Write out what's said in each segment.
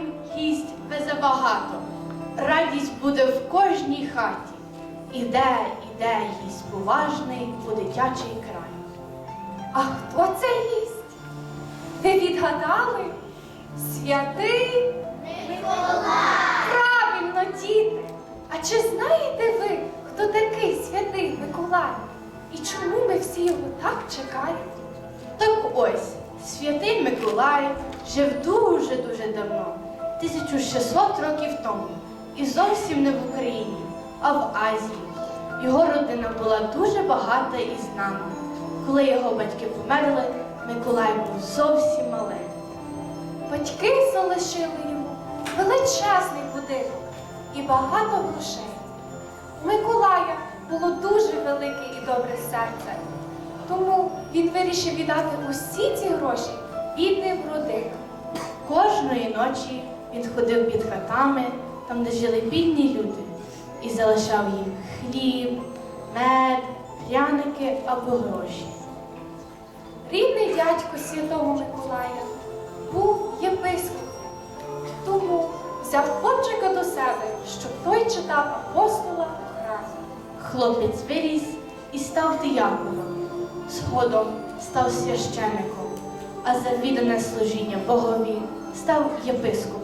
Дарів гість везе багато, радість буде в кожній хаті. Іде, іде гість поважний у дитячий край. А хто це гість? Ви відгадали? Святий Миколай! Правильно, діти! А чи знаєте ви, хто такий святий Миколай? І чому ми всі його так чекаємо? Так ось, святий Миколай жив дуже-дуже давно, 1600 років тому, і зовсім не в Україні, а в Азії. Його родина була дуже багата і знана. Коли його батьки померли, Миколай був зовсім маленький. Батьки залишили йому величезний будинок і багато грошей. У Миколая було дуже велике і добре серце. Тому він вирішив віддати усі ці гроші бідним родинам. Кожної ночі він ходив під хатами, там, де жили бідні люди, і залишав їм хліб, мед, пряники або гроші. Рідний дядько Святого Миколая був єпископом, тому взяв хлопчика до себе, щоб той читав апостола у храмі. Хлопець виріс і став дияконом, згодом став священником, а за віддане служіння Богові став єпископом.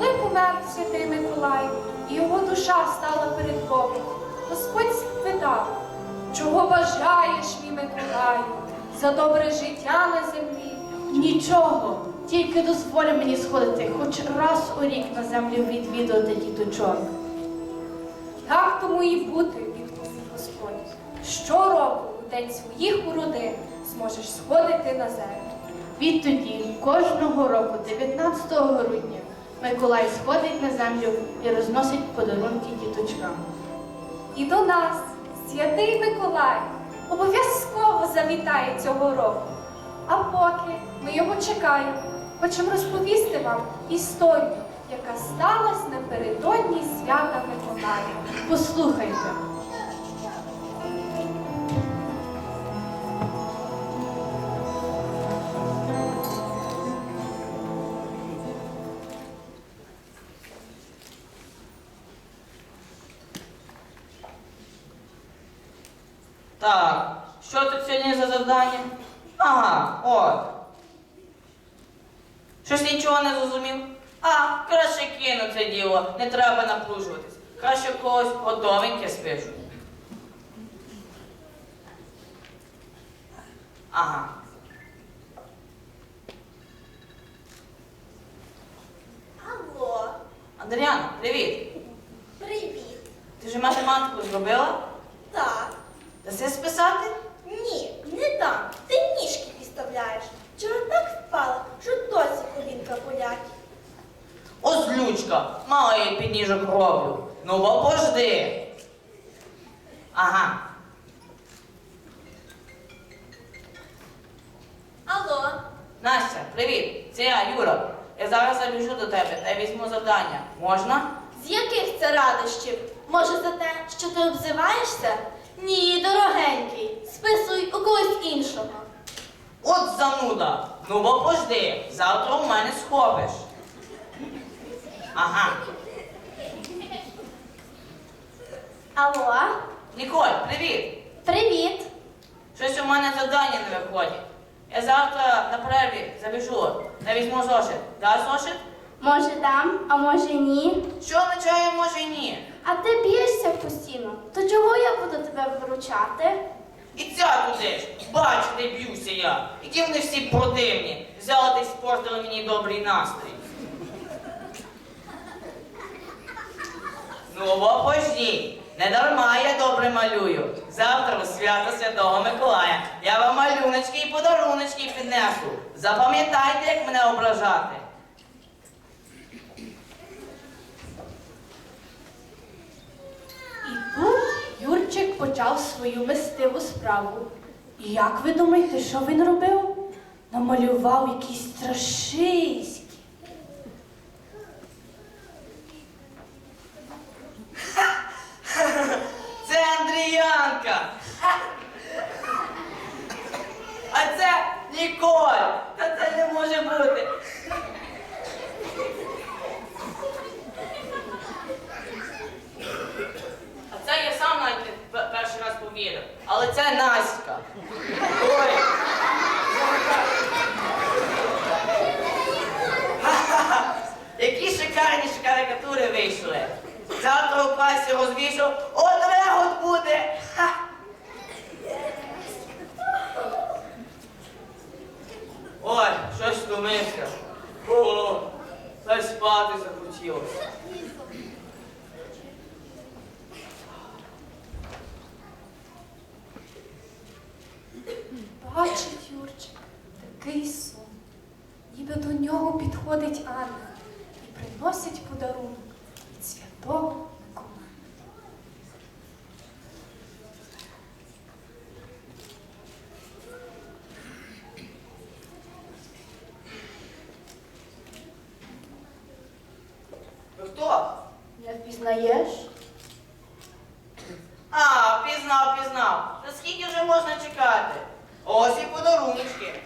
Коли помер святий Миколай і його душа стала перед Богом, Господь спитав, чого бажаєш, мій Миколаю, за добре життя на землі? Нічого, тільки дозволь мені сходити хоч раз у рік на землю відвідувати діточок. Так тому і бути, відповів Господь. Щороку у день своїх уродин зможеш сходити на землю. Відтоді кожного року, 19 грудня, Миколай сходить на землю і розносить подарунки діточкам. І до нас святий Миколай обов'язково завітає цього року. А поки ми його чекаємо, хочемо розповісти вам історію, яка сталася напередодні свята Миколая. Послухайте. Так, що тут сьогодні за завдання? Ага, от. Щось нічого не зрозумів? А, краще кину це діло, не треба напружуватись. Краще когось готовеньке спишу. Ага. Алло, Андріана, привіт. привіт. Ти вже математику зробила? Так. Даси списати? Ні, не дам. Ти ніжки підставляєш. Вчора так впала, що досі колінка болять. О, злючка, мало я їй підніжок роблю. Ну, бо пожди. Ага. Алло, Настя, привіт! Це я, Юра. Я зараз забіжу до тебе та візьму завдання. Можна? з яких це радощів? Може за те, що ти обзиваєшся? Ні, дорогенький, списуй у когось іншого. От зануда! Ну бо пожди, завтра у мене схопиш. Ага. Алло, Ніколь, привіт! привіт. Щось у мене завдання не виходить. Я завтра на перерві забіжу та візьму зошит. Дай зошит? Може дам, а може ні. Що означає може ні? А ти б'єшся постійно, то чого я буду тебе виручати? І ця туди ж, бачите, б'юся я. Які вони всі противні. Взяли та й спортили мені добрий настрій. Ну, бо пождіть. Не дарма я добре малюю. Завтра у свято Святого Миколая я вам малюночки і подаруночки піднесу. Запам'ятайте, як мене ображати. І тут Юрчик почав свою мистиву справу. І як ви думаєте, що він робив? Намалював якісь страшиські. Це Янка. А це Ніколь. Та це не може бути. А це я сам навіть не пе- перший раз повірив. Але це Настя. Ой. Ха-ха-ха. Які шикарні карикатури вийшли. Завтра у класі розвішу, от регот буде. Ха. Ой, щось втомився. О, та й спати захотілося. Бачить Юрчик, такий сон. Ніби до нього підходить ангел і приносить подарунок від святого Миколая. Ви хто? Не впізнаєш? А, пізнав, пізнав. Та скільки вже можна чекати? Ось і подаруночки.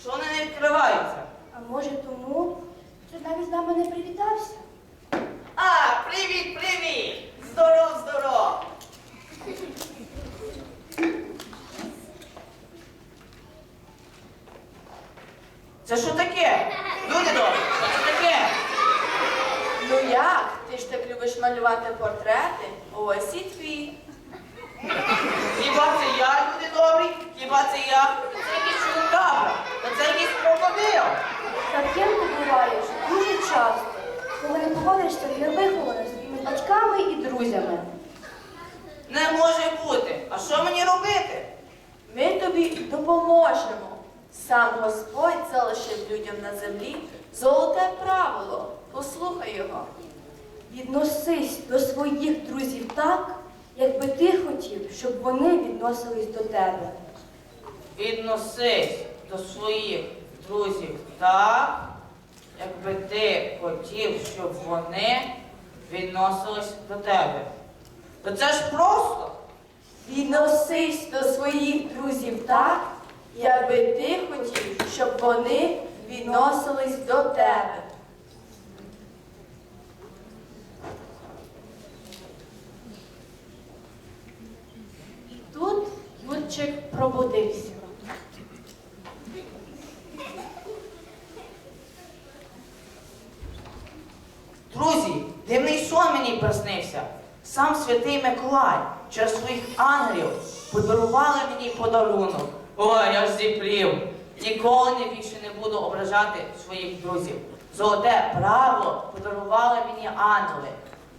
Що вони не відкриваються? А може тому, що навіть з нами не привітався? А, привіт, привіт! Здоров, здоров! Це що таке? Люди добрі, що це таке? Ну як? Ти ж так любиш малювати портрети? Ось і твій. Хіба це я, люди добрі? Хіба це я? Це якийсь чудакабра, та це якийсь крокодил. Таким ти буваєш дуже часто, коли не поводишся невиховано своїми батьками і друзями. Не може бути. А що мені робити? Ми тобі допоможемо. Сам Господь залишив людям на землі золоте правило. Послухай його. Відносись до своїх друзів так, якби ти хотів, щоб вони відносились до тебе. Відносись до своїх друзів так, якби ти хотів, щоб вони відносились до тебе. То це ж просто. Відносись до своїх друзів так, якби ти хотів, щоб вони відносились до тебе. І тут Юрчик пробудився. Друзі, дивний сон мені приснився. Сам святий Миколай через своїх ангелів подарували мені подарунок. Ой, я ж зіплів. Ніколи не більше не буду ображати своїх друзів. Золоте правило подарували мені ангели.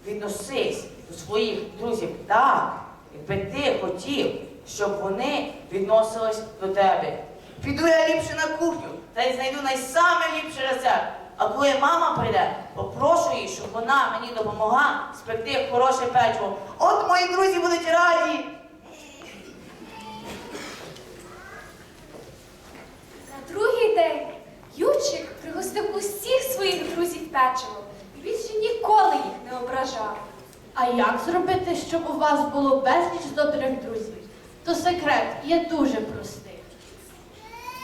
Відносись до своїх друзів так, якби ти хотів, щоб вони відносились до тебе. Піду я ліпше на кухню та й знайду найсаме ліпший рецепт. А коли мама прийде, попрошу її, щоб вона мені допомогла спекти хороше печиво. От мої друзі будуть раді. На другий день Юрчик пригостив усіх своїх друзів печивом і більше ніколи їх не ображав. А як зробити, щоб у вас було безліч добрих друзів? То секрет є дуже простий.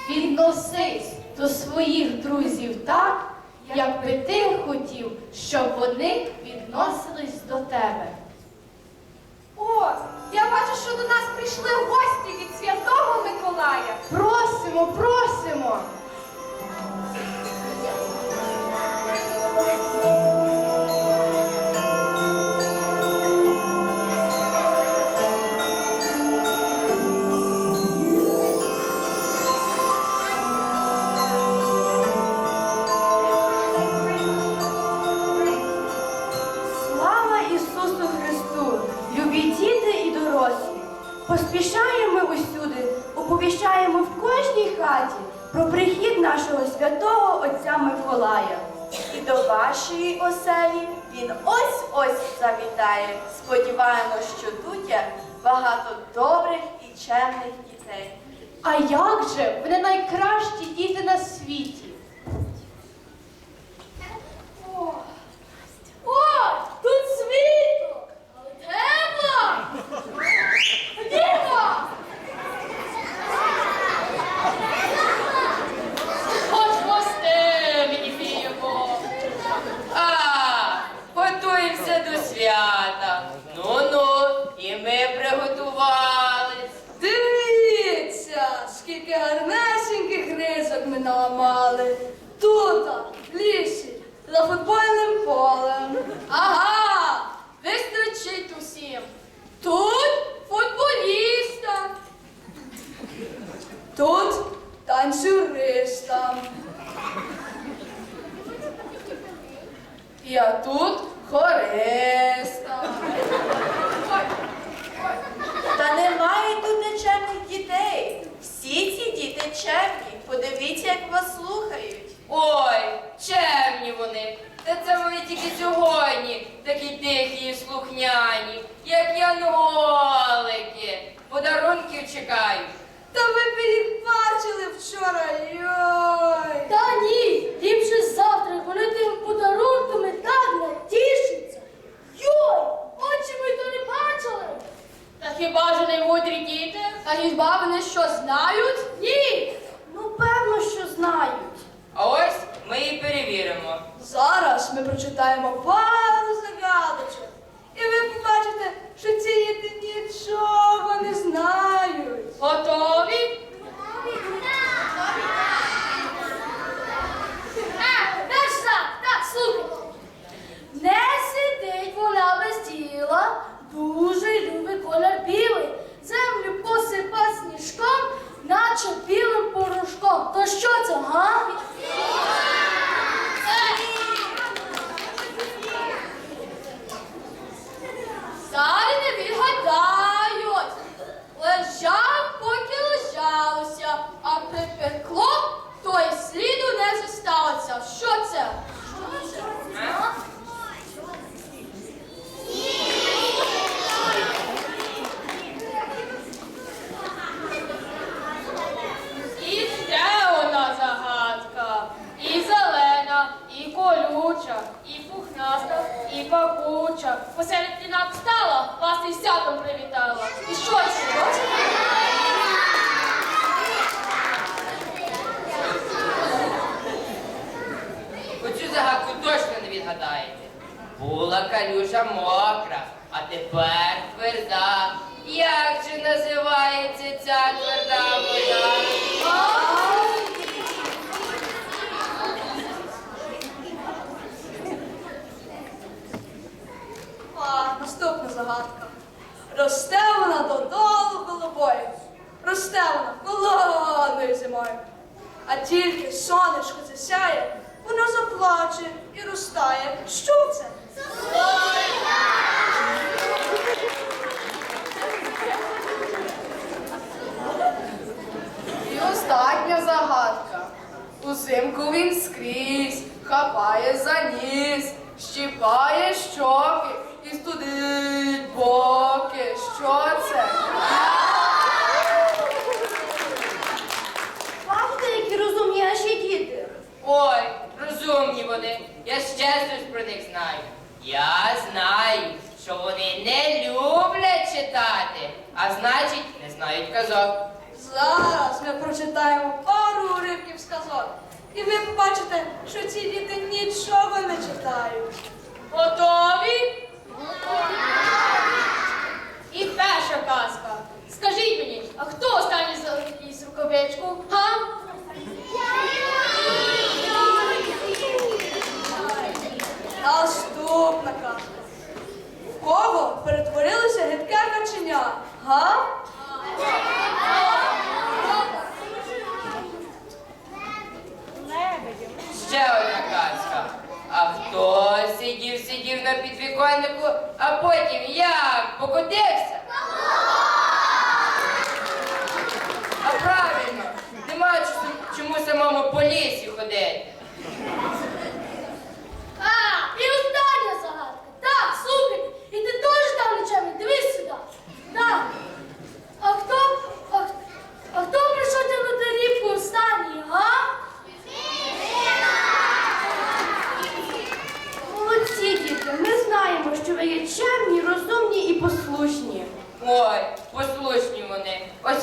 Відносись до своїх друзів так, якби ти хотів, щоб вони відносились до тебе. О, я бачу, що до нас прийшли гості від святого Миколая. Просимо, просимо! А хіба вони що знають? Ні. Ну, певно, що знають. А ось ми і перевіримо. Зараз ми прочитаємо пару загадочок. І ви побачите, що ці діти нічого не знають. Готові? А, наш так, так, слухай. Не сидить вона без діла, дуже любить колір білий. Землю посипа сніжком, наче білим порошком. То що це, га? Далі не відгадають. Лежав, поки лежалося, а припекло, то й сліду не зосталося. Що це? Що це? А? І ще одна загадка. І зелена, і колюча, і пухнаста, і Посеред кімнат встала, вас із святом привітала. І що? Що це? Оцю загадку точно не відгадаєте. Була калюша мокра, а тепер тверда. Як же називається ця тверда вода? А, наступна загадка. Росте вона додолу головою. Росте вона холодною зимою. А тільки сонечко засяє, вона заплаче і розтає. Що це? І остання загадка. Узимку він скрізь, хапає за ніс, щіпає щоки студить боки. Що це? Бачите, які розумні наші діти. Ой, розумні вони. Я ще щось про них знаю. Я знаю, що вони не люблять читати, а значить, не знають казок. Зараз ми прочитаємо пару уривків з казок. І ви побачите, що ці діти нічого не читають. Готові? І перша казка. Скажіть мені, а хто останній із рукавичку? Га? Наступна казка. В кого перетворилося гидке каченя? Га? Ще одна казка. А хто сидів, сидів на підвіконнику, а потім як покотився? А правильно, нема чому- самому по лісі ходити. А, і остання загадка. Так, слухай, і ти теж там нічого, дивись сюди. Так. А хто, а, х- а хто прийшов тягнути рібку останній, га? Молодці, діти, ми знаємо, що ви є чемні, розумні і послушні. Ой, послушні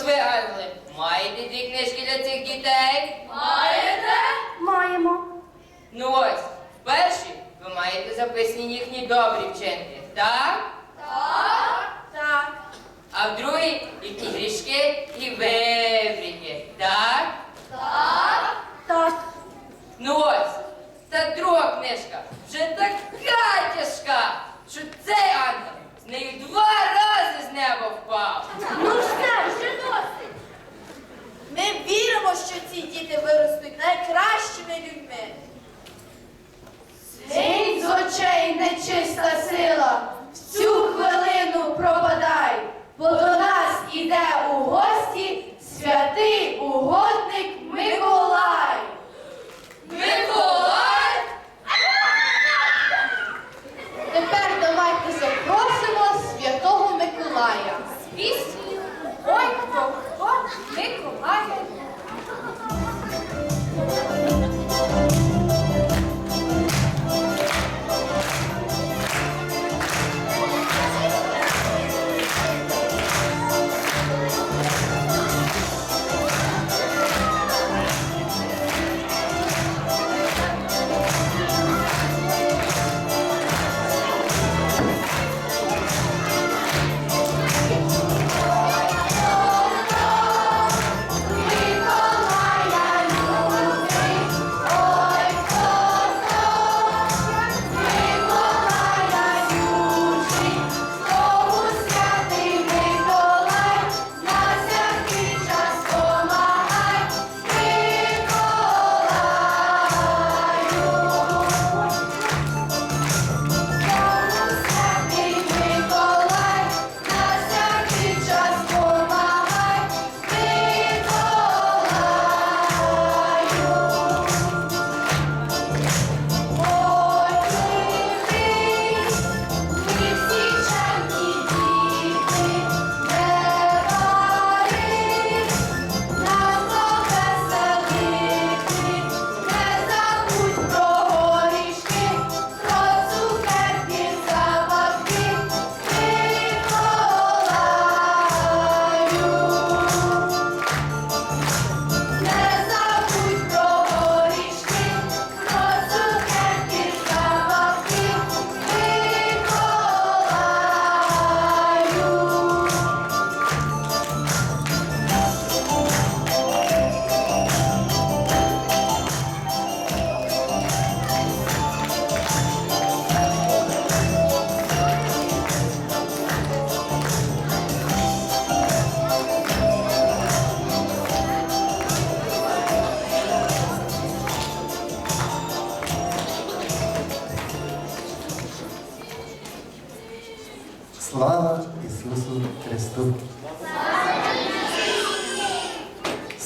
Ви, ангели, маєте дві книжки для цих дітей? Маєте? Маємо. Ну ось, в першій ви маєте записані їхні добрі вчинки, так? Так. А в другій їхні грішки і вибріки, так? Так. Ну ось, та друга книжка вже така тяжка, що цей ангел з нею два рази з неба впав. Ну все, вже досить. Ми віримо, що ці діти виростуть найкращими людьми. Геть з очей нечиста сила,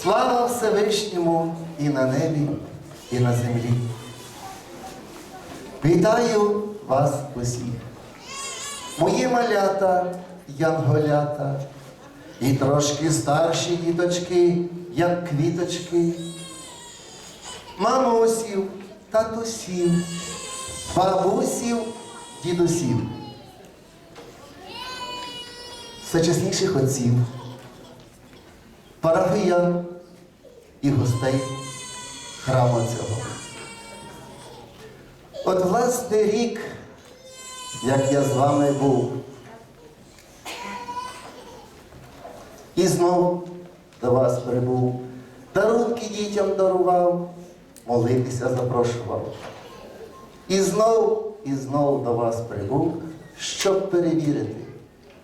Слава Всевишньому і на небі, і на землі. Вітаю вас усіх. Мої малята, янголята, і трошки старші діточки, як квіточки, мамусів, татусів, бабусів, дідусів, всечесніших отців, парафіян і гостей храму цього. От власне рік, як я з вами був, і знов до вас прибув, дарунки дітям дарував, молитися запрошував. І знов, і знов до вас прибув, щоб перевірити,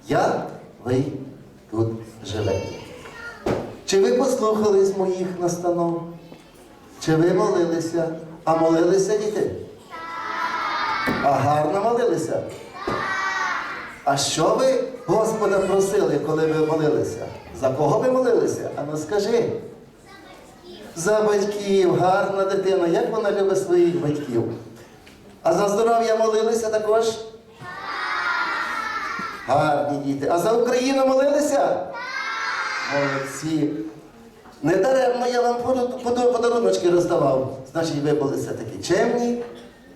як ви тут живете. Чи ви послухались моїх настанов? Чи ви молилися? А молилися діти? А гарно молилися? А що ви Господа просили, коли ви молилися? За кого ви молилися? А ну скажи. За батьків, гарна дитина, як вона любить своїх батьків. А за здоров'я молилися також? Гарні діти. А за Україну молилися? Молодці. Недаремно я вам подаруночки роздавав. Значить, ви були все-таки чемні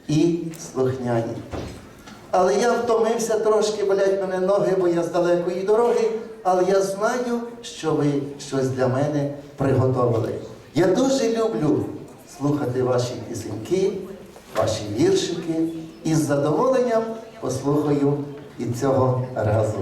і слухняні. Але я втомився трошки, болять мене ноги, бо я з далекої дороги, але я знаю, що ви щось для мене приготовили. Я дуже люблю слухати ваші пісеньки, ваші віршики і з задоволенням послухаю і цього разу